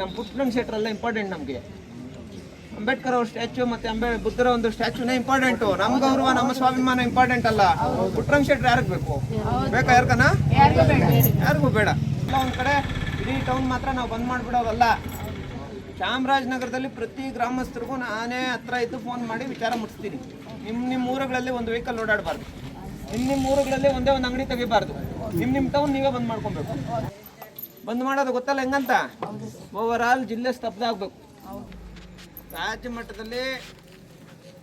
ನಮ್ಮ ಪುಟ್ಟರಂಗ ಶೆಟ್ರೆಲ್ಲ ಇಂಪಾರ್ಟೆಂಟ್ ನಮಗೆ. ಅಂಬೇಡ್ಕರ್ ಅವ್ರ ಸ್ಟ್ಯಾಚು ಮತ್ತೆ ಅಂಬೇ, ಬುದ್ಧರ ಒಂದು ಸ್ಟ್ಯಾಚ್ಯೂನೇ ಇಂಪಾರ್ಟೆಂಟು ನಮ್ಮ ಗೌರವ, ನಮ್ಮ ಸ್ವಾಭಿಮಾನ ಇಂಪಾರ್ಟೆಂಟ್ ಅಲ್ಲ. ಪುಟ್ಟರಂಗ ಶೆಟ್ರ ಯಾರಿಗೆ ಬೇಕು? ಬೇಕಾ ಯಾರ್ಕನ ಯಾರಿಗೂ ಬೇಡ. ಎಲ್ಲ ಒಂದ್ ಕಡೆ ಇಡೀ ಟೌನ್ ಮಾತ್ರ ನಾವು ಬಂದ್ ಮಾಡ್ಬಿಡೋದಲ್ಲ. ಚಾಮರಾಜನಗರದಲ್ಲಿ ಪ್ರತಿ ಗ್ರಾಮಸ್ಥರಿಗೂ ನಾನೇ ಹತ್ರ ಇದ್ದು ಫೋನ್ ಮಾಡಿ ವಿಚಾರ ಮುಟ್ಟಿಸ್ತೀನಿ ನಿಮ್ಮ ನಿಮ್ಮ ಊರುಗಳಲ್ಲಿ ಒಂದು ವೆಹಿಕಲ್ ಓಡಾಡಬಾರ್ದು. ನಿಮ್ಮ ನಿಮ್ಮ ಊರುಗಳಲ್ಲಿ ಒಂದೇ ಒಂದು ಅಂಗಡಿ ತೆಗಿಬಾರ್ದು. ನಿಮ್ಮ ನಿಮ್ಮ ಟೌನ್ ನೀವೇ ಬಂದ್ ಮಾಡ್ಕೊಬೇಕು. ಬಂದ್ ಮಾಡೋದು ಗೊತ್ತಲ್ಲ ಹೆಂಗಂತ? ಓವರ್ ಆಲ್ ಜಿಲ್ಲೆ ಸ್ತಬ್ಧ ಆಗ್ಬೇಕು. ರಾಜ್ಯ ಮಟ್ಟದಲ್ಲಿ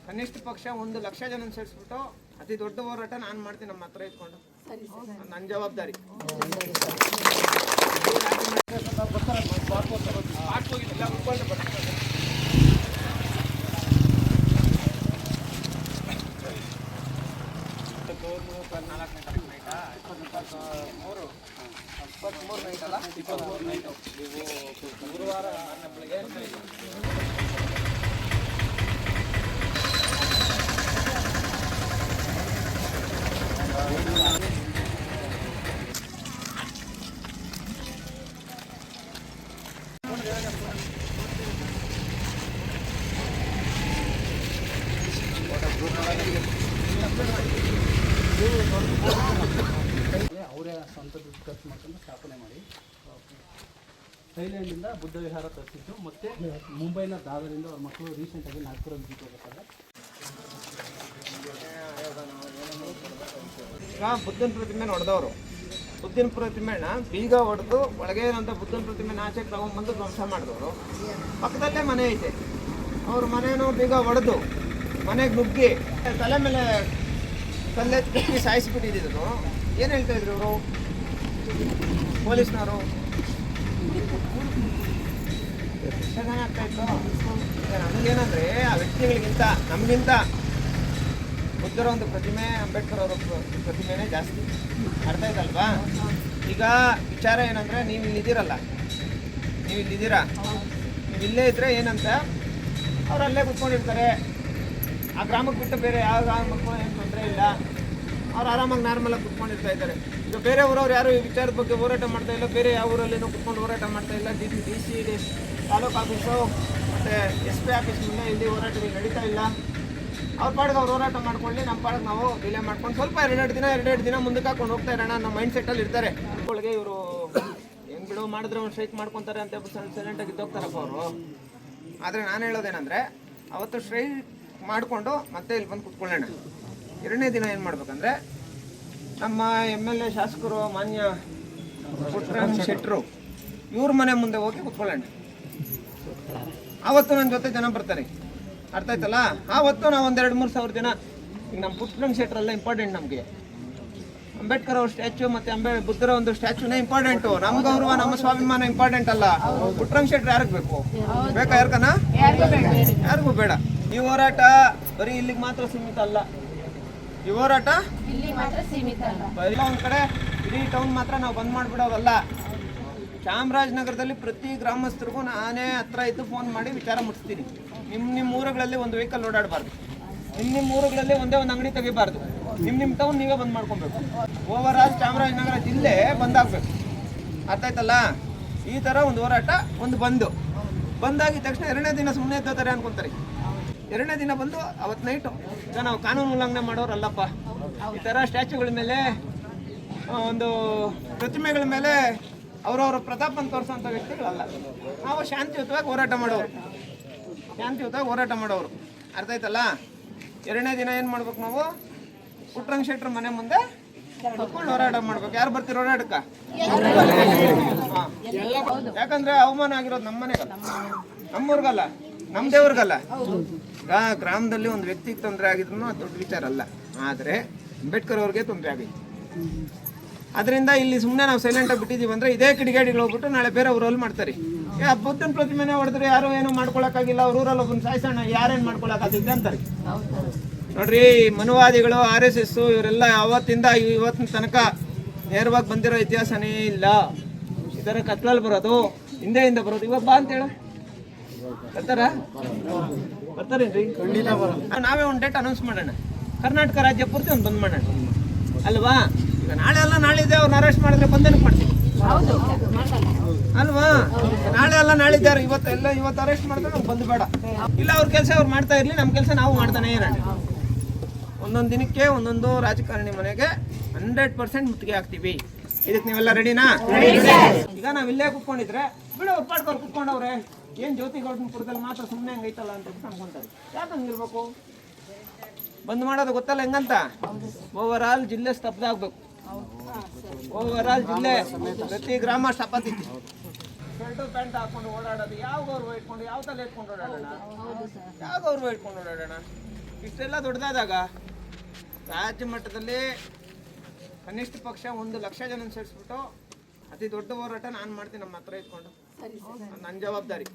ಕನಿಷ್ಠ ಪಕ್ಷ ಒಂದು ಲಕ್ಷ ಜನ ಸೇರಿಸ್ಬಿಟ್ಟು ಅತಿ ದೊಡ್ಡ ಹೋರಾಟ ನಾನು ಮಾಡ್ತೀನಿ ನಮ್ಮ ಹತ್ರ ಇಟ್ಕೊಂಡು ನನ್ನ ಜವಾಬ್ದಾರಿ. ಇಪ್ಪತ್ತ್ಮೂರು ನೈಟ್ ಅಲ್ಲ ಇಪ್ಪತ್ತ್ಮೂರು ನೈಟು ನೀವು ಗುರುವಾರ ಮಾರನೇ ಬೆಳಗ್ಗೆ ಅವರೇ ಸ್ವಂತ ದುಡ್ಡು ಖರ್ಚು ಮಾಡ್ಕೊಂಡು ಸ್ಥಾಪನೆ ಮಾಡಿ. ಥೈಲ್ಯಾಂಡಿಂದ ಬುದ್ಧ ವಿಹಾರ ತರಿಸಿದ್ದು, ಮತ್ತು ಮುಂಬೈನ ದಾದರಿಂದ ಅವ್ರ ಮಕ್ಕಳು ರೀಸೆಂಟಾಗಿ ನಾಗ್ಪುರ ವಿಸಿಟ್ ಹೋಗ್ಬೇಕಾದ್ರೆ ಬುದ್ಧನ ಪ್ರತಿಮೆ ಹೊಡೆದವರು ಬುದ್ಧನ ಪ್ರತಿಮೆನ ಬೀಗ ಹೊಡೆದು ಒಳಗೆ ಏನಂತ ಬುದ್ಧನ ಪ್ರತಿಮೆನ ಆಚೆ ತಗೊಂಡ್ಬಂದು ಧ್ವಂಸ ಮಾಡಿದವರು. ಪಕ್ಕದಲ್ಲೇ ಮನೆ ಐತೆ. ಅವ್ರ ಮನೇನು ಬೀಗ ಹೊಡೆದು ಮನೆಗೆ ನುಗ್ಗಿ ತಲೆ ಮೇಲೆ ಕಲ್ಲೆತ್ತಿ ಸಾಯಿಸಿಬಿಟ್ಟಿದ್ರು ಏನು ಹೇಳ್ತಾ ಇದ್ರು ಅವರು? ಪೊಲೀಸ್ನವರು? ಯಕ್ಷಗಾನ ಆಗ್ತಾ ಇತ್ತು ನಮಗೇನಂದ್ರೆ ಆ ವ್ಯಕ್ತಿಗಳಿಗಿಂತ, ನಮಗಿಂತ ಬುದ್ಧರ ಒಂದು ಪ್ರತಿಮೆ, ಅಂಬೇಡ್ಕರ್ ಅವರ ಪ್ರ- ಪ್ರತಿಮೆನೇ ಜಾಸ್ತಿ. ಅರ್ಥ ಆಯ್ತಲ್ವಾ? ಈಗ ವಿಚಾರ ಏನಂದ್ರೆ, ನೀವು ಇಲ್ಲಿದ್ದೀರಲ್ಲ ನೀವು ಇಲ್ಲಿದ್ದೀರಾ ನೀವು ಇಲ್ಲೇ ಇದ್ರೆ ಏನಂತ? ಅವ್ರು ಅಲ್ಲೇ ಕುತ್ಕೊಂಡಿರ್ತಾರೆ. ಆ ಗ್ರಾಮಕ್ಕೆ ಬಿಟ್ಟು ಬೇರೆ ಯಾವ ಗ್ರಾಮಕ್ಕೂ ಏನು ತೊಂದರೆ ಇಲ್ಲ. ಅವ್ರು ಆರಾಮಾಗಿ ನಾರ್ಮಲಾಗಿ ಕುತ್ಕೊಂಡಿರ್ತಾ ಇದ್ದಾರೆ. ಈಗ ಬೇರೆ ಊರವ್ರು ಯಾರು ಈ ವಿಚಾರದ ಬಗ್ಗೆ ಹೋರಾಟ ಮಾಡ್ತಾ ಇಲ್ಲ, ಬೇರೆ ಯಾವ ಊರಲ್ಲೇನೋ ಕುತ್ಕೊಂಡು ಹೋರಾಟ ಮಾಡ್ತಾ ಇಲ್ಲ. D C D C taluk office ಮತ್ತು ಎಸ್ ಪಿ ಆಫೀಸ್ ಮುಂದೆ ಇಲ್ಲಿ ಹೋರಾಟಗಳು ನಡೀತಾ ಇಲ್ಲ. ಅವ್ರ ಪಾಡಿಗೆ ಅವ್ರು ಹೋರಾಟ ಮಾಡ್ಕೊಳ್ಳಿ, ನಮ್ಮ ಪಾಡಿಗೆ ನಾವು ಡಿಲೇ ಮಾಡ್ಕೊಂಡು ಸ್ವಲ್ಪ ಎರಡೆರಡು ದಿನ ಎರಡೆರಡು ದಿನ ಮುಂದಕ್ಕೆ ಹಾಕೊಂಡು ಹೋಗ್ತಾ ಇರೋಣ ನಮ್ಮ ಮೈಂಡ್ ಸೆಟ್ಟಲ್ಲಿ ಇರ್ತಾರೆ. ಒಳಗೆ ಇವರು ಹೆಂಗ್ ಬಿಡೋ, ಮಾಡಿದ್ರೆ ಅವ್ರು ಸ್ಟ್ರೈಕ್ ಮಾಡ್ಕೊತಾರೆ ಅಂತ ಸೈಲೆಂಟಾಗಿ ಇದ್ದೋಗ್ತಾರಪ್ಪ ಅವರು. ಆದರೆ ನಾನು ಹೇಳೋದೇನೆಂದರೆ, ಅವತ್ತು ಸ್ಟ್ರೈಕ್ ಮಾಡಿಕೊಂಡು ಮತ್ತೆ ಇಲ್ಲಿ ಬಂದು ಕುತ್ಕೊಳ್ಳೋಣ. ಎರಡನೇ ದಿನ ಏನು ಮಾಡ್ಬೇಕಂದ್ರೆ ನಮ್ಮ ಎಂ ಎಲ್ ಎ ಶಾಸಕರು, ಮಾನ್ಯ ಪುಟ್ಟರಾಮ್ ಶೆಟ್ಟರು ಇವ್ರ ಮನೆ ಮುಂದೆ ಹೋಗಿ ಕುತ್ಕೊಳ್ಳೋಣ. ಆವತ್ತು ನನ್ನ ಜೊತೆ ಜನ ಬರ್ತಾರೆ. ಅರ್ಥ ಆಯ್ತಲ್ಲ? ಆವತ್ತು ನಾವು ಒಂದೆರಡು ಮೂರು ಸಾವಿರ ಜನ, ಈಗ ನಮ್ಮ ಪುಟ್ಟರಾಮ್ ಶೆಟ್ಟರೆಲ್ಲ ಇಂಪಾರ್ಟೆಂಟ್ ನಮಗೆ. ಅಂಬೇಡ್ಕರ್ ಅವ್ರ ಸ್ಟ್ಯಾಚು ಮತ್ತೆ ಅಂಬೇ, ಬುದ್ಧರ ಒಂದು ಸ್ಟ್ಯಾಚುನೇ ಇಂಪಾರ್ಟೆಂಟು ನಮ್ಮ ಗೌರವ, ನಮ್ಮ ಸ್ವಾಭಿಮಾನ ಇಂಪಾರ್ಟೆಂಟ್ ಅಲ್ಲ. ಪುಟ್ಟರಾಮ್ ಶೆಟ್ರ್ ಯಾರಿಗೆ ಬೇಕು? ಬೇಕಾ ಯಾರ್ಕನ ಯಾರಿಗೂ ಬೇಡ. ಈ ಹೋರಾಟ ಬರೀ ಇಲ್ಲಿಗೆ ಮಾತ್ರ ಸೀಮಿತ ಅಲ್ಲ. ಈ ಹೋರಾಟ ಇಲ್ಲಿ ಮಾತ್ರ ಸೀಮಿತ ಅಲ್ಲ. ಎಲ್ಲ ಒಂದ್ ಕಡೆ ಇಡೀ ಟೌನ್ ಮಾತ್ರ ನಾವು ಬಂದ್ ಮಾಡ್ಬಿಡೋದಲ್ಲ. ಚಾಮರಾಜನಗರದಲ್ಲಿ ಪ್ರತಿ ಗ್ರಾಮಸ್ಥರಿಗೂ ನಾನೇ ಹತ್ರ ಇದ್ದು ಫೋನ್ ಮಾಡಿ ವಿಚಾರ ಮುಟ್ಟಿಸ್ತೀನಿ ನಿಮ್ಮ ನಿಮ್ಮ ಊರುಗಳಲ್ಲಿ ಒಂದು ವೆಹಿಕಲ್ ಓಡಾಡಬಾರ್ದು. ನಿಮ್ಮ ನಿಮ್ಮ ಊರುಗಳಲ್ಲಿ ಒಂದೇ ಒಂದು ಅಂಗಡಿ ತೆಗಿಬಾರ್ದು. ನಿಮ್ಮ ನಿಮ್ಮ ಟೌನ್ ನೀವೇ ಬಂದ್ ಮಾಡ್ಕೊಬೇಕು. ಓವರ್ ಆಲ್ ಚಾಮರಾಜನಗರ ಜಿಲ್ಲೆ ಬಂದಾಗಬೇಕು. ಅರ್ಥ ಆಯ್ತಲ್ಲ ಈ ಥರ ಒಂದು ಹೋರಾಟ ಒಂದು ಬಂದು. ಬಂದಾಗಿದ ತಕ್ಷಣ ಎರಡನೇ ದಿನ ಸುಮ್ಮನೆ ಎದ್ದೋತಾರೆ ಅನ್ಕೊಂತಾರೆ. ಎರಡನೇ ದಿನ ಬಂದು ಅವತ್ತು ನೈಟು ನಾವು ಕಾನೂನು ಉಲ್ಲಂಘನೆ ಮಾಡೋರಲ್ಲಪ್ಪ. ಈ ಥರ ಸ್ಟ್ಯಾಚ್ಯೂಗಳ ಮೇಲೆ ಒಂದು ಪ್ರತಿಮೆಗಳ ಮೇಲೆ ಅವರವರ ಪ್ರತಾಪನ ತೋರಿಸೋಂಥ ವ್ಯಕ್ತಿಗಳಲ್ಲ. ನಾವು ಶಾಂತಿಯುತವಾಗಿ ಹೋರಾಟ ಮಾಡೋರು. ಶಾಂತಿಯುತವಾಗಿ ಹೋರಾಟ ಮಾಡೋರು. ಅರ್ಥ ಆಯ್ತಲ್ಲ? ಎರಡನೇ ದಿನ ಏನು ಮಾಡ್ಬೇಕು ನಾವು? ಪುಟ್ರಂಗ್ ಶೆಟ್ರ್ ಮನೆ ಮುಂದೆ ಕುತ್ಕೊಂಡು ಹೋರಾಟ ಮಾಡ್ಬೇಕು. ಯಾರು ಬರ್ತೀರ ಹೋರಾಟಕ್ಕ. ಯಾಕಂದ್ರೆ ಅವಮಾನ ಆಗಿರೋದು ನಮ್ಮ ಮನೆಗೆ ನಮ್ಮೂರ್ಗಲ್ಲ. ನಮ್ಮ ದೇವ್ರಿಗಲ್ಲ. ಗ್ರಾಮದಲ್ಲಿ ಒಂದು ವ್ಯಕ್ತಿಗೆ ತೊಂದರೆ ಆಗಿದ್ರು ದೊಡ್ಡ ವಿಚಾರ ಅಲ್ಲ. ಆದರೆ ಅಂಬೇಡ್ಕರ್ ಅವ್ರಿಗೆ ತೊಂದರೆ ಆಗಿತ್ತು. ಅದರಿಂದ ಇಲ್ಲಿ ಸುಮ್ಮನೆ ನಾವು ಸೈಲೆಂಟಾಗಿ ಬಿಟ್ಟಿದ್ದೀವಿ ಅಂದರೆ ಇದೇ ಕಿಡಿಗೇಡಿಗಳು ಹೋಗ್ಬಿಟ್ಟು ನಾಳೆ ಬೇರೆ ಊರಲ್ಲಿ ಮಾಡ್ತಾರೆ. ಏ ಬುದ್ಧನ ಪ್ರತಿಮೆನೇ ಹೊಡೆದ್ರೆ ಯಾರು ಏನು ಮಾಡ್ಕೊಳಕ್ಕಾಗಿಲ್ಲ ಅವ್ರ ಊರಲ್ಲಿ ಒಬ್ಬನ ಸಾಯಿಸೋಣ, ಯಾರೇನು ಮಾಡ್ಕೊಳಕ್ಕಾಗಿದ್ದೆ ಅಂತಾರೆ. ನೋಡ್ರಿ, ಮನುವಾದಿಗಳು ಆರ್ ಎಸ್ ಎಸ್ ಇವರೆಲ್ಲ ಅವತ್ತಿಂದ ಇವತ್ತಿನ ತನಕ ನೇರವಾಗಿ ಬಂದಿರೋ ಇತಿಹಾಸನೇ ಇಲ್ಲ. ಇದರ ಕತ್ಲಲ್ಲಿ ಬರೋದು, ಹಿಂದೆಯಿಂದ ಬರೋದು. ಇವಾಗ ಬಾ ಅಂತ ಹೇಳು. ಬರ್ತಾರ? ಬರ್ತಾರೇನ್ರಿ? ನಾವೇ ಒಂದು ಡೇಟ್ ಅನೌನ್ಸ್ ಮಾಡೋಣ. ಕರ್ನಾಟಕ ರಾಜ್ಯ ಪೂರ್ತಿ ಒಂದು ಬಂದ್ ಮಾಡೋಣ. ಅಲ್ವಾ? ಈಗ ನಾಳೆ ಅಲ್ಲ ನಾಳಿದ್ದೆ ಅವ್ರನ್ನ ಅರೆಸ್ಟ್ ಮಾಡಿದ್ರೆ ಬಂದೇನು ಮಾಡ್ತೀವಿ ಅಲ್ವಾ? ನಾಳೆ ಅಲ್ಲ ನಾಳಿದ್ದಾರೆ ಇವತ್ತು ಎಲ್ಲ ಇವತ್ತು ಅರೆಸ್ಟ್ ಮಾಡಿದ್ರೆ ನಮ್ಗೆ ಬಂದು ಬೇಡ. ಇಲ್ಲ ಅವ್ರ ಕೆಲಸ ಅವ್ರು ಮಾಡ್ತಾ ಇರ್ಲಿ ನಮ್ಮ ಕೆಲಸ ನಾವು ಮಾಡ್ತಾನೆ ಇರೋಣ. ಒಂದೊಂದು ದಿನಕ್ಕೆ ಒಂದೊಂದು ರಾಜಕಾರಣಿ ಮನೆಗೆ ಹಂಡ್ರೆಡ್ ಪರ್ಸೆಂಟ್ ಮುತ್ತಿಗೆ ಹಾಕ್ತೀವಿ. ಇದಕ್ಕೆ ನೀವೆಲ್ಲ ರೆಡಿನಾ ಈಗ ನಾವು ಇಲ್ಲೇ ಕುತ್ಕೊಂಡಿದ್ರೆ ಬಿಡು ಒಪ್ಪಾಡ್ಕೊಂಡು ಪಾಡ್ಕೊಂಡು ಕುತ್ಕೊಂಡವ್ರೆ. ಏನ್ ಜ್ಯೋತಿ ಗೌಡನಪುರದಲ್ಲಿ ಮಾತ್ರ ಸುಮ್ಮನೆ ಹಂಗೈತಲ್ಲ ಅಂತ ಅನ್ಕೊಂತಾರೆ. ಯಾಕೆ ಹಂಗಿರ್ಬೇಕು ಬಂದ್ ಮಾಡೋದು ಗೊತ್ತಲ್ಲ ಹೆಂಗಂತ? ಓವರ್ ಆಲ್ ಜಿಲ್ಲೆ ಸ್ತಬ್ಧ ಆಗ್ಬೇಕು. ಓವರ್ ಆಲ್ ಜಿಲ್ಲೆ ಪ್ರತಿ ಗ್ರಾಮ ಶಪಥಿತ್ತು ಶರ್ಟು ಪ್ಯಾಂಟ್ ಹಾಕೊಂಡು ಓಡಾಡೋದು, ಯಾವ ಗೌರವ ಇಟ್ಕೊಂಡು, ಯಾವ ತಲೆ ಇಟ್ಕೊಂಡು ಓಡಾಡೋಣ? ಯಾವ ಗೌರವ ಇಟ್ಕೊಂಡು ಓಡಾಡೋಣ? ಇಷ್ಟೆಲ್ಲ ದೊಡ್ಡದಾದಾಗ ರಾಜ್ಯ ಮಟ್ಟದಲ್ಲಿ ಕನಿಷ್ಠ ಪಕ್ಷ ಒಂದು ಲಕ್ಷ ಜನ ಸೇರಿಸ್ಬಿಟ್ಟು ಅತಿ ದೊಡ್ಡ ಹೋರಾಟ ನಾನು ಮಾಡ್ತೀನಿ ನಮ್ಮ ಹತ್ರ ಇಟ್ಕೊಂಡು ನನ್ನ ಜವಾಬ್ದಾರಿ.